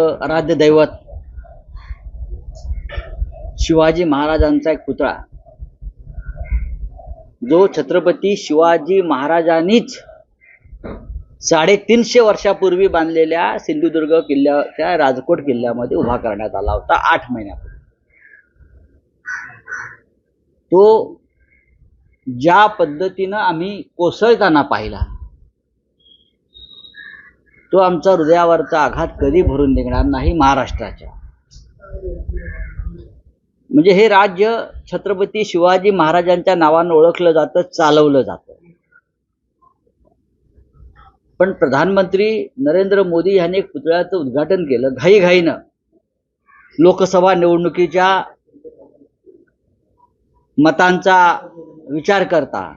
आराध्य दैवत शिवाजी महाराजांचा एक पुतळा. जो छत्रपती शिवाजी महाराजांनीच साडेतीनशे वर्षापूर्वी बांधलेल्या सिंधुदुर्ग किल्ल्याच्या राजकोट किल्ल्यामध्ये उभा करण्यात आला होता आठ महिन्यापूर्वी. तो ज्या पद्धतीनं आम्ही कोसळताना पाहिला तो आमचा हृदयावरचा आघात कधी भरून निघणार नाही महाराष्ट्राच्या. म्हणजे हे राज्य छत्रपती शिवाजी महाराजांच्या नावानं ओळखलं जातं चालवलं जातं. पण प्रधानमंत्री नरेंद्र मोदी यांनी एक पुतळ्याचं उद्घाटन केलं घाईघाईनं. लोकसभा निवडणुकीच्या मतांचा विचार करता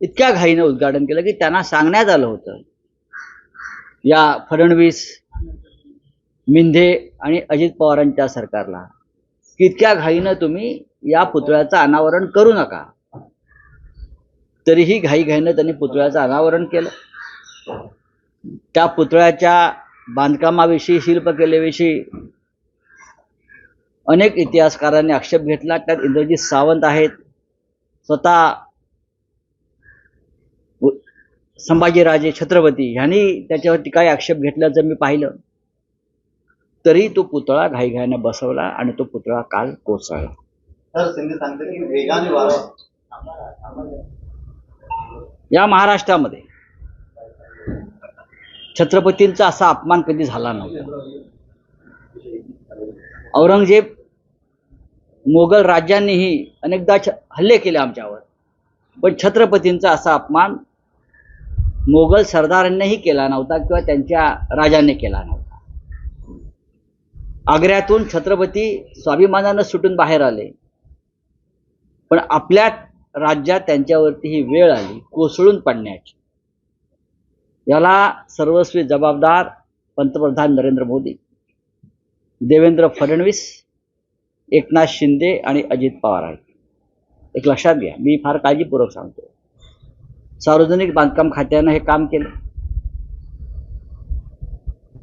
इतक्या घाईनं उद्घाटन केलं की त्यांना सांगण्यात आलं होतं. या फडणवीस मिंधे आणि अजित पवारांच्या सरकारला. कितक्या घाईनं तुम्ही या पुतळ्याचं अनावरण करू नका. तरीही घाईघाईनं त्यांनी पुतळ्याचं अनावरण केलं. त्या पुतळ्याच्या बांधकामाविषयी शिल्पकलेविषयी अनेक इतिहासकारांनी आक्षेप घेतला. त्यात इंद्रजित सावंत आहेत. स्वतः संभाजीराजे छत्रपती ह्यांनी त्याच्यावरती काही आक्षेप घेतल्याचं मी पाहिलं तरी तो पुतळा घाईघाईनं बसवला आणि तो पुतळा काल कोसळला. या महाराष्ट्रामध्ये छत्रपतींचा असा अपमान कधी झाला नव्हता. औरंगजेब मोगल राज्यांनीही अनेकदा हल्ले केले आमच्यावर पण छत्रपतींचा असा अपमान मोगल सरदारांनीही केला नव्हता किंवा त्यांच्या राजाने केला नव्हता. आग्र्यातून छत्रपती स्वाभिमानानं सुटून बाहेर आले. पण आपल्या राज्यात त्यांच्यावरती ही वेळ आली कोसळून पडण्याची. याला सर्वस्वी जबाबदार पंतप्रधान नरेंद्र मोदी देवेंद्र फडणवीस एकनाथ शिंदे आणि अजित पवार आहेत. एक लक्षात घ्या मी फार काळजीपूर्वक सांगतो सार्वजनिक बांधकाम खात्यानं हे काम केलं.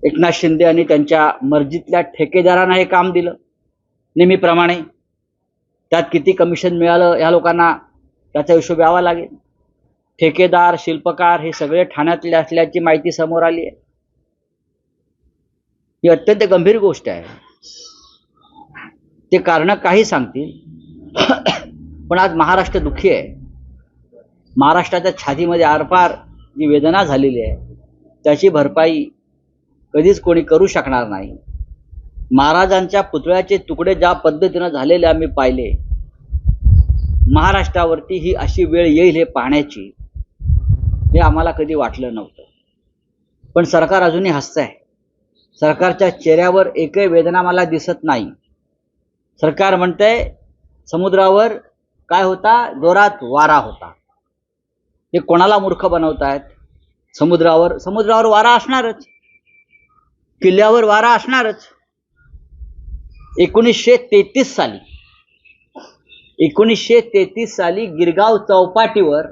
एकनाथ शिंदे आणि त्यांच्या मर्जीतल्या ठेकेदारांना हे काम दिलं नेहमीप्रमाणे. त्यात किती कमिशन मिळालं या लोकांना त्याचा हिशोब यावा लागेल. ठेकेदार शिल्पकार हे सगळे ठाण्यातले असल्याची माहिती समोर आली आहे. ही अत्यंत गंभीर गोष्ट आहे. ते कारण काही सांगतील. पण आज महाराष्ट्र दुःखी आहे. महाराष्ट्राच्या छातीमध्ये आरपार जी वेदना झालेली आहे त्याची भरपाई कधीच कोणी करू शकणार नाही. महाराजांच्या पुतळ्याचे तुकडे ज्या पद्धतीनं झालेले आम्ही पाहिले महाराष्ट्रावरती ही अशी वेळ येईल हे पाहण्याची हे आम्हाला कधी वाटलं नव्हतं. पण सरकार अजूनही हसतंय. सरकारच्या चेहऱ्यावर एकही वेदना मला दिसत नाही. सरकार म्हणतंय समुद्रावर काय होता? जोरात वारा होता. हे कोणाला मूर्ख बनवतायत? समुद्रावर समुद्रावर वारा असणारच. किल्ल्यावर वारा असणारच. एकोणीसशे तेहतीस साली एकोणीसशे तेहतीस साली गिरगाव चौपाटीवर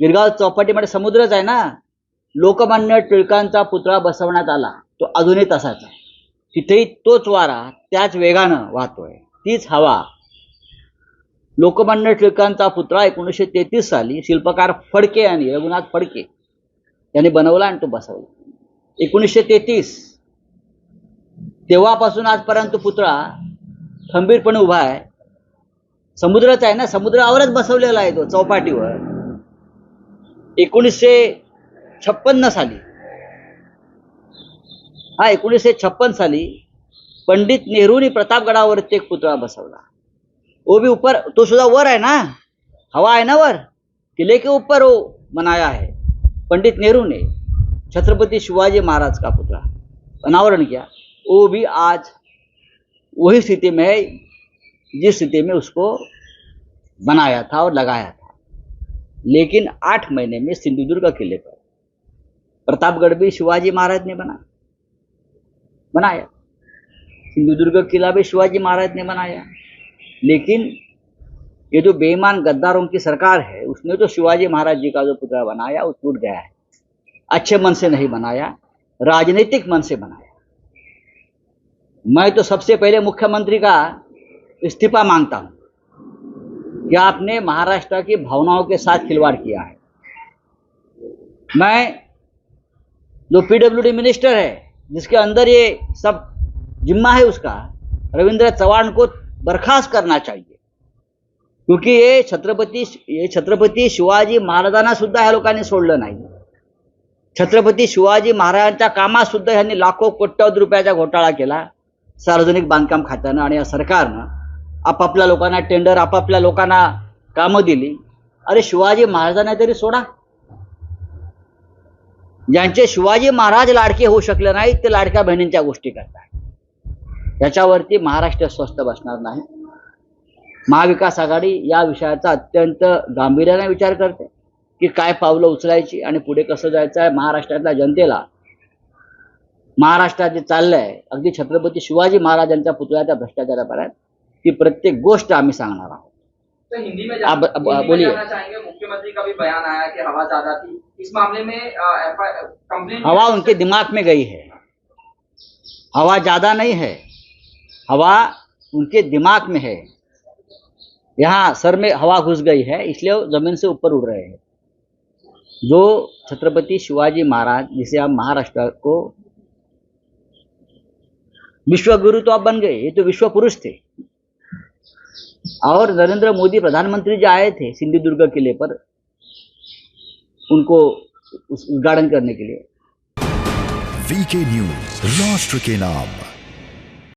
गिरगाव चौपाटीमध्ये समुद्रच आहे ना? लोकमान्य टिळकांचा पुतळा बसवण्यात आला. तो अजूनही तसाच आहे. तिथेही तोच वारा त्याच वेगानं वाहतोय. तीच हवा लोकमान्य टिळकांचा पुतळा एकोणीसशे तेहतीस साली शिल्पकार फडके यांनी रघुनाथ फडके यांनी बनवला आणि तो बसवला. एकोणीसशे तेहतीस. तेव्हापासून आजपर्यंत तो पुतळा खंबीरपणे उभा आहे. समुद्रच आहे ना? समुद्रावरच बसवलेला आहे तो चौपाटीवर. एकोणीसशे छप्पन्न साली. हा एकोणीसशे छप्पन साली पंडित नेहरूनी प्रतापगडावरती एक पुतळा बसवला. वो भी ऊपर तो सुद्धा वर है ना? हवा है ना वर? किले के ऊपर वो बनाया है। पंडित नेहरू ने छत्रपति शिवाजी महाराज का पुतला अनावरण किया। वो भी आज वही स्थिति में है, जिस स्थिति में उसको बनाया था और लगाया था। लेकिन आठ महीने में सिंधुदुर्ग किले पर प्रतापगढ़ भी शिवाजी महाराज ने बना, बनाया। सिंधुदुर्ग किला भी शिवाजी महाराज ने बनाया। लेकिन ये जो बेईमान गद्दारों की सरकार है, उसने तो शिवाजी महाराज जी का जो पुतला बनाया, वो टूट गया है। अच्छे मन से नहीं बनाया, राजनीतिक मन से बनाया। मैं तो सबसे पहले मुख्यमंत्री का इस्तीफा माँगता हूँ कि आपने महाराष्ट्र की भावनाओं के साथ खिलवाड़ किया है। मैं जो पीडब्ल्यूडी मिनिस्टर है, जिसके अंदर ये सब जिम्मा है उसका, रविंद्र चव्हाण को बर्खास्त करना चाहिए। क्योंकि हे छत्रपती हे छत्रपती शिवाजी महाराजांना सुद्धा ह्या लोकांनी सोडलं नाही. छत्रपती शिवाजी महाराजांच्या कामात सुद्धा ह्यांनी लाखो कोट्यवधी रुपयाचा घोटाळा केला सार्वजनिक बांधकाम खात्यानं आणि या सरकारनं. आपापल्या लोकांना टेंडर आपापल्या लोकांना कामं दिली. अरे शिवाजी महाराजांना तरी सोडा. ज्यांचे शिवाजी महाराज लाडके होऊ शकले नाहीत ते लाडक्या बहिणींच्या गोष्टी करतात. याच्यावरती महाराष्ट्र स्वस्थ बसणार नाही. महाविकास आघाडी या विषयाचा अत्यंत गांभीर्याने विचार करते की काय पावलं उचलायची आणि पुढे कसं जायचं आहे महाराष्ट्रातल्या जनतेला. महाराष्ट्रात जे चाललंय अगदी छत्रपती शिवाजी महाराजांच्या पुतळ्याच्या भ्रष्टाचारापर्यंत ती प्रत्येक गोष्ट आम्ही सांगणार आहोत. तो हिंदी में आप- जा- आप- हिंदी में बोलिए। जानना चाहेंगे. मुख्यमंत्री का भी बयान आया कि हवा ज्यादा थी? इस मामले में कंप्लेन हवा उनके दिमाग में गई है। हवा ज्यादा नहीं है। हवा उनके दिमाग में है। यहाँ सर में हवा घुस गई है, इसलिए वो ज़मीन से ऊपर उड़ रहे हैं। जो छत्रपति शिवाजी महाराज, जिसे आप महाराष्ट्र को विश्व गुरु तो आप बन गए, ये तो विश्व पुरुष थे। और नरेंद्र मोदी प्रधानमंत्री जो आए थे सिंधुदुर्ग किले पर, उनको उद्घाटन करने के लिए। वीके न्यूज़ राष्ट्र के नाम।